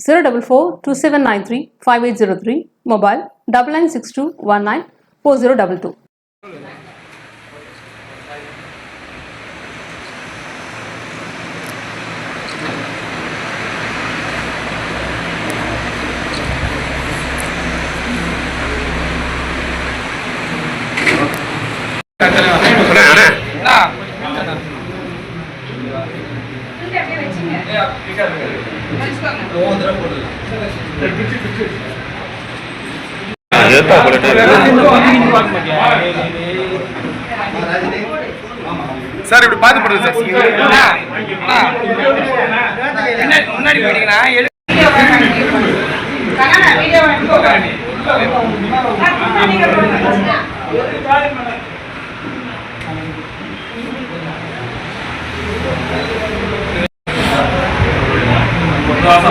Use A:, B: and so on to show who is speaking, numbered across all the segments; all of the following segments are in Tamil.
A: zero double four two seven nine three five eight zero three mobile double nine six two one nine four zero double two
B: sir இப்படி பார்த்து போடுங்க சார்
C: முன்னாடி போயிட்டீங்கன்னா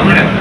C: Thank you.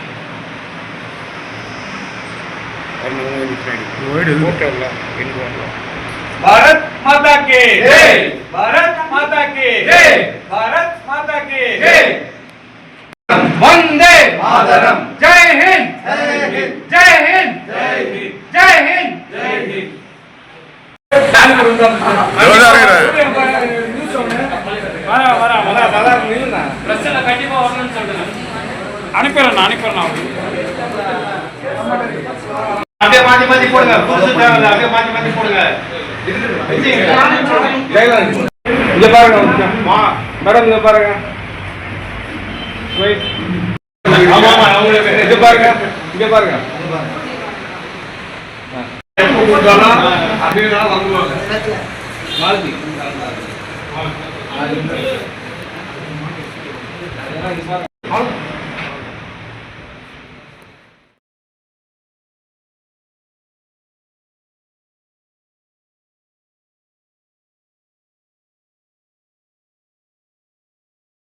C: ஒயிடா வரட்டும் भारत माता के जय भारत माता के जय भारत माता के जय वंदे मातरम जय हिंद जय हिंद जय हिंद जय हिंद जय हिंद जय हिंद அனுப்பிடுறேன் அனுப்பிடுறேன் அப்படியே மாத்தி மாத்தி போடுங்க. புதுசு தேவையில்ல. அப்படியே மாத்தி மாத்தி போடுங்க. இங்க பாருங்க மேடம் இங்க பாருங்க. ஆமா பாருங்க. இங்க பாருங்க. மாலதி